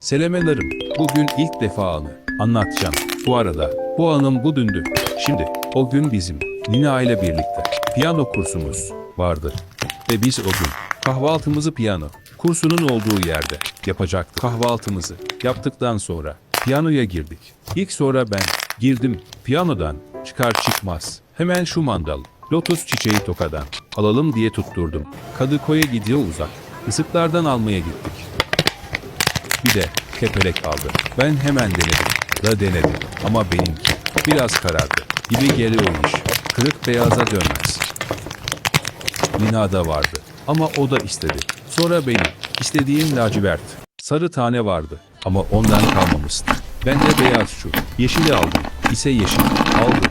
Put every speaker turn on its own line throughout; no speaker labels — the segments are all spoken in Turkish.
Selamelerim. Bugün ilk defa anı anlatacağım. Bu arada bu anım bu dündü. Şimdi o gün bizim Nina ile birlikte piyano kursumuz vardı. Ve biz o gün kahvaltımızı piyano kursunun olduğu yerde yapacaktık. Kahvaltımızı yaptıktan sonra piyanoya girdik. İlk sonra ben girdim piyanodan çıkar çıkmaz. Hemen şu mandal lotus çiçeği tokadan alalım diye tutturdum. Kadıköy'e gidiyor uzak. Isıklardan almaya gittik. Bir de kepelek aldı. Ben hemen denedim. Da denedim. Ama benimki biraz karardı. Gibi geliyor iş. Kırık beyaza dönmez. Nina da vardı. Ama o da istedi. Sonra benim istediğim lacivert. Sarı tane vardı. Ama ondan kalmamıştı. Ben de beyaz şu. Yeşili aldım. İse yeşil. Aldım.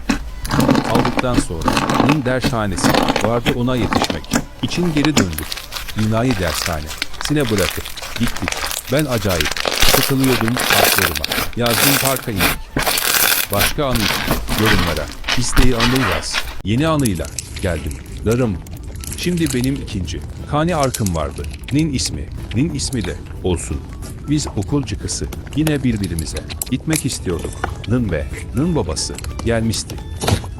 Aldıktan sonra Nin dershanesi vardı ona yetişmek. için geri döndük. Nina'yı dershanesine bırakıp gittik. Ben acayip sıkılıyordum parklarıma. Yazdım parka indik. Başka anı yorumlara isteği anı yaz. Yeni anıyla geldim. Darım. Şimdi benim ikinci. Kani arkım vardı. Nin ismi. Nin ismi de olsun. Biz okul çıkısı yine birbirimize gitmek istiyorduk. Nın ve Nın babası gelmişti.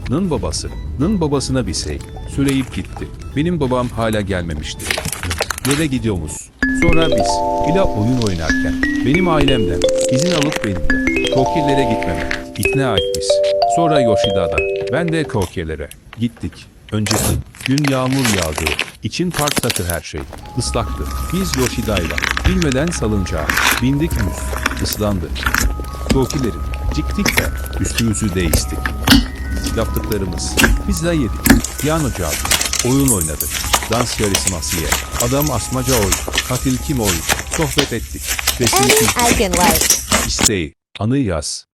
Nın babası, Nın babasına bir şey söyleyip gitti. Benim babam hala gelmemişti. Nereye gidiyoruz? Sonra biz bila oyun oynarken benim ailemden izin alıp benimle Tokyo'lere gitmeme ikna etmiş. Sonra Yoshida'da ben de Tokyo'lere gittik. Önceki gün yağmur yağdı. İçin parktaki her şey ıslaktı. Biz Yoshida'yla bilmeden salıncağa bindik müz. Islandı. Tokyo'lerin ciktik de üstümüzü değiştik. Yaptıklarımız pizza yedik, piyano çaldık, oyun oynadık, dans yarışması ye, adam asmaca oy, katil kim oy, sohbet ettik. Resim
can like.
İsteği, anı yaz.